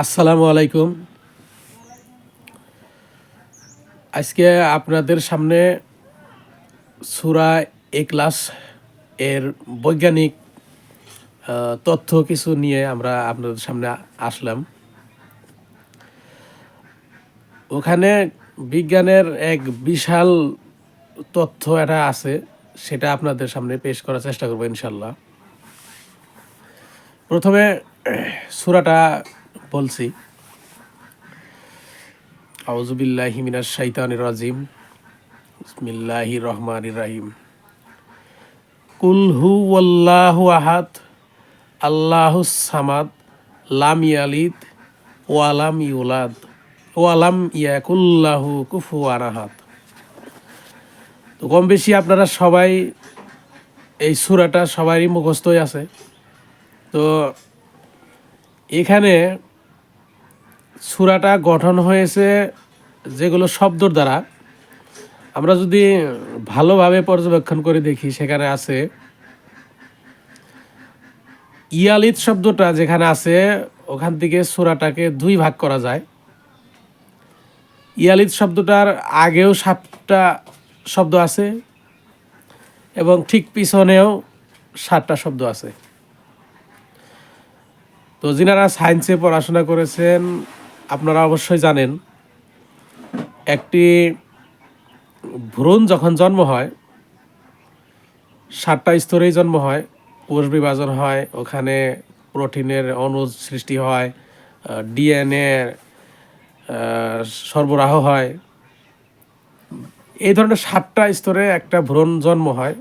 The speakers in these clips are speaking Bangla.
আসসালামু আলাইকুম। আজকে আপনাদের সামনে সুরা এ ক্লাস এর বৈজ্ঞানিক তথ্য কিছু নিয়ে আমরা আপনাদের সামনে আসলাম। ওখানে বিজ্ঞানের এক বিশাল তথ্য এটা আছে, সেটা আপনাদের সামনে পেশ করার চেষ্টা করব ইনশাল্লাহ প্রথমে সুরাটা বলছি আউজুবিল্লাহি মিনাশ শাইতানির রাজিম বিসমিল্লাহির রহমান রাহিম কুল হু ওয়াল্লাহু আহাদ আল্লাহু সামাদ লাম ইয়ালিদ ওয়ালাম ইউলাদ ওয়ালাম ইয়াকুল্লাহু কুফুয়ান আহাদ তো কম বেশি আপনারা সবাই এই সুরাটা সবারই মুখস্থই আছে। তো এখানে সুরাটা গঠন হয়েছে যেগুলো শব্দর দ্বারা। আমরা যদি ভালোভাবে পর্যবেক্ষণ করে দেখি, সেখানে আছে ইয়ালিদ শব্দটা যেখানে আছে, ওখান থেকে সুরাটাকে দুই ভাগ করা যায়। ইয়ালিদ শব্দটার আগেও সাতটা শব্দ আছে এবং ঠিক পিছনেও সাতটা শব্দ আছে। তো যিনারা সায়েন্সে পড়াশোনা করেছেন আপনারা অবশ্যই জানেন, একটি ভ্রূণ যখন জন্ম হয়, সাতটা স্তরেই জন্ম হয়, কোষ বিভাজন হয়, ওখানে প্রোটিনের অণু সৃষ্টি হয়, ডিএনএ সরবরাহ হয়। এই ধরনের সাতটা স্তরে একটা ভ্রূণ জন্ম হয়।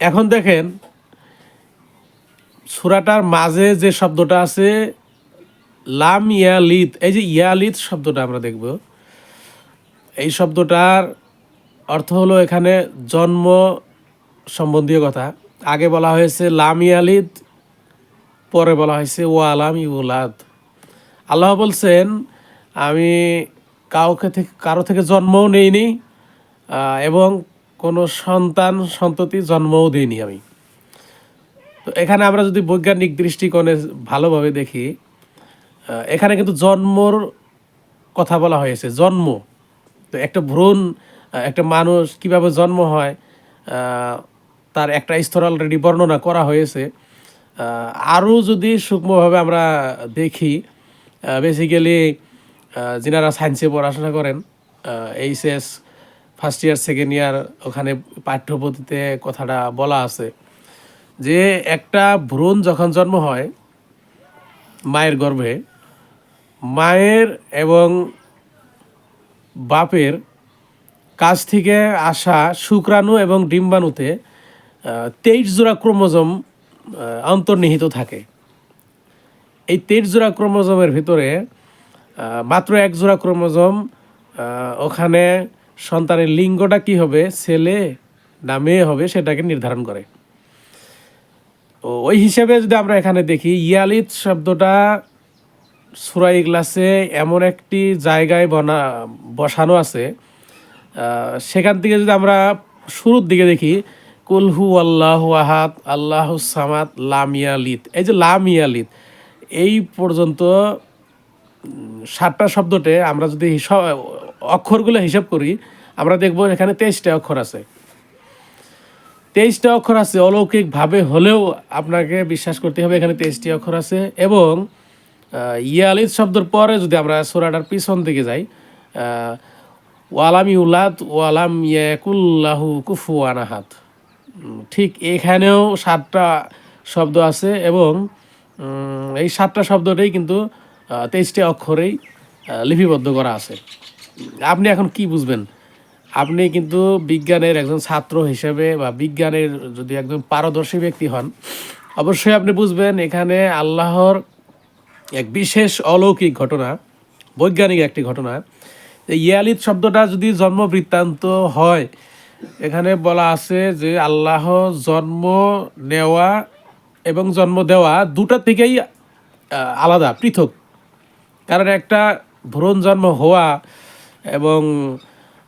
এখন দেখেন, সুরাটার মাঝে যে শব্দটা আছে লাম ইয়ালিদ, এই যে ইয়ালিদ শব্দটা আমরা দেখব। এই শব্দটার অর্থ হলো এখানে জন্ম সম্বন্ধীয় কথা। আগে বলা হয়েছে লাম ইয়ালিদ, পরে বলা হয়েছে ও আলাম ইউলাদ। আল্লাহ বলছেন, আমি কাউকে থেকে, কারও থেকে জন্মও নেইনি এবং কোনো সন্তান, সন্ততি জন্মও দিইনি আমি। তো এখানে আমরা যদি বৈজ্ঞানিক দৃষ্টিকোণে ভালোভাবে দেখি এখানে কিন্তু জন্মর কথা বলা হয়েছে, জন্ম। তো একটা ভ্রূণ একটা মানুষ কীভাবে জন্ম হয় তার একটা স্তর অলরেডি বর্ণনা করা হয়েছে। আরও যদি সূক্ষ্মভাবে আমরা দেখি বেসিক্যালি যিনারা সায়েন্সে পড়াশোনা করেন HS first year second year ওখানে পাঠ্যপদ্ধতিতে কথাটা বলা আছে যে একটা ভ্রূণ যখন জন্ম হয়, মায়ের গর্ভে মায়ের এবং বাপের কাছ থেকে আসা শুক্রাণু এবং ডিম্বাণুতে তেইশ জোড়া ক্রোমোজোম অন্তর্নিহিত থাকে। এই তেইশ জোড়া ক্রোমোজোমের ভিতরে মাত্র এক জোড়া ক্রোমোজোম ওখানে সন্তানের লিঙ্গটা কি হবে? ছেলে না মেয়ে হবে সেটাকে নির্ধারণ করে। ওই হিসেবে যদি আমরা এখানে দেখি ইয়ালিদ শব্দটা সুরাই গ্লাসে এমন একটি জায়গায় বনা, বসানো আছে। সেখান থেকে যদি আমরা শুরুর দিকে দেখি কুলহু আল্লাহ আহাদ, আল্লাহ সামাদ, লাম ইয়ালিদ। এই যে লাম ইয়ালিদ, এই পর্যন্ত সাতটা শব্দতে আমরা যদি হিসাব অক্ষরগুলো হিসাব করি, আমরা দেখব এখানে তেইশটা অক্ষর আছে। তেইশটা অক্ষর আছে, অলৌকিকভাবে হলেও আপনাকে বিশ্বাস করতে হবে এখানে তেইশটি অক্ষর আছে এবং ইয়ালিদ শব্দের পরে যদি আমরা সোরাটার পিছন দিকে যাই ওয়ালাম ইউলাদ ওয়ালাম ইয়াকুল্লাহু আহাদ। উম, ঠিক এখানেও সাতটা শব্দ আছে এবং এই সাতটা শব্দটাই কিন্তু তেইশটি অক্ষরেই লিপিবদ্ধ করা আছে। আপনি এখন কি বুঝবেন? আপনি কিন্তু বিজ্ঞানের একজন ছাত্র হিসেবে বা বিজ্ঞানের যদি একজন পারদর্শী ব্যক্তি হন অবশ্যই আপনি বুঝবেন এখানে আল্লাহর এক বিশেষ অলৌকিক ঘটনা, বৈজ্ঞানিক একটি ঘটনা। ইয়ালিদ শব্দটা যদি জন্ম বৃত্তান্ত হয়, এখানে বলা আছে যে আল্লাহ জন্ম নেওয়া এবং জন্ম দেওয়া দুটা থেকেই আলাদা, পৃথক। কারণ একটা ভ্রূণ জন্ম হওয়া এবং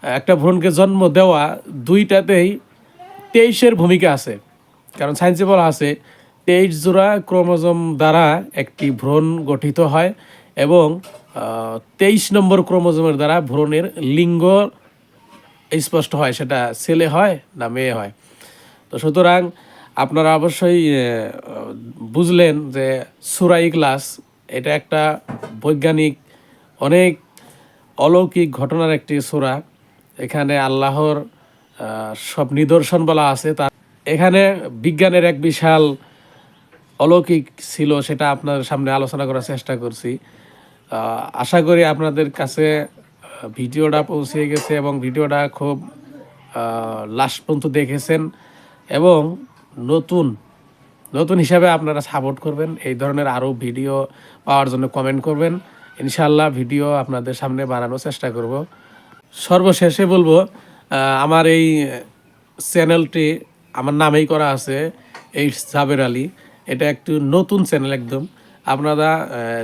একটা ভ্রূণকে জন্ম দেওয়া দুইটাতেই তেইশের ভূমিকা আছে। কারণ সায়েন্সে বলা আছে তেইশ জোড়া ক্রোমোজোম দ্বারা একটি ভ্রূণ গঠিত হয় এবং তেইশ নম্বর ক্রোমোজোমের দ্বারা ভ্রূণের লিঙ্গ স্পষ্ট হয়, সেটা ছেলে হয় না মেয়ে হয়। তো সুতরাং আপনারা অবশ্যই বুঝলেন যে সুরাই ক্লাস এটা একটা বৈজ্ঞানিক, অনেক অলৌকিক ঘটনার একটি সূরা। এখানে আল্লাহর সব নিদর্শন বলা আছে। তার, এখানে বিজ্ঞানের এক বিশাল অলৌকিক ছিল সেটা আপনার সামনে আলোচনা করার চেষ্টা করছি। আশা করি আপনাদের কাছে ভিডিওটা পৌঁছে গেছে এবং ভিডিওটা খুব লাস্ট পর্যন্ত দেখেছেন এবং নতুন নতুন হিসাবে আপনারা সাপোর্ট করবেন। এই ধরনের আরও ভিডিও পাওয়ার জন্য কমেন্ট করবেন। ইনশাল্লাহ ভিডিও আপনাদের সামনে বানানোর চেষ্টা করব। সর্বশেষে বলব আমার এই চ্যানেলটি আমার নামেই করা আছে এইটস সাবের আলী এটা একটু নতুন চ্যানেল একদম। আপনারা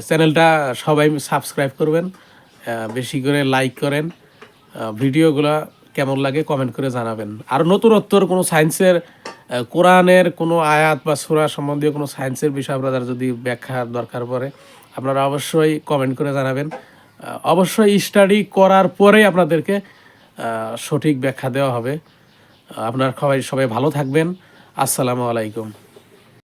চ্যানেলটা সবাই সাবস্ক্রাইব করবেন বেশি করে লাইক করেন ভিডিওগুলো কেমন লাগে কমেন্ট করে জানাবেন। আর নতুনত্বর কোনো সায়েন্সের কোরআনের কোনো আয়াত বা সুরা সম্বন্ধীয় কোনো সায়েন্সের বিষয় আপনাদের যদি ব্যাখ্যার দরকার পড়ে, আপনারা অবশ্যই কমেন্ট করে জানাবেন। অবশ্যই স্টাডি করার পরেই আপনাদেরকে সঠিক ব্যাখ্যা দেওয়া হবে। আপনার সবাই সবাই ভালো থাকবেন। আসসালামু আলাইকুম।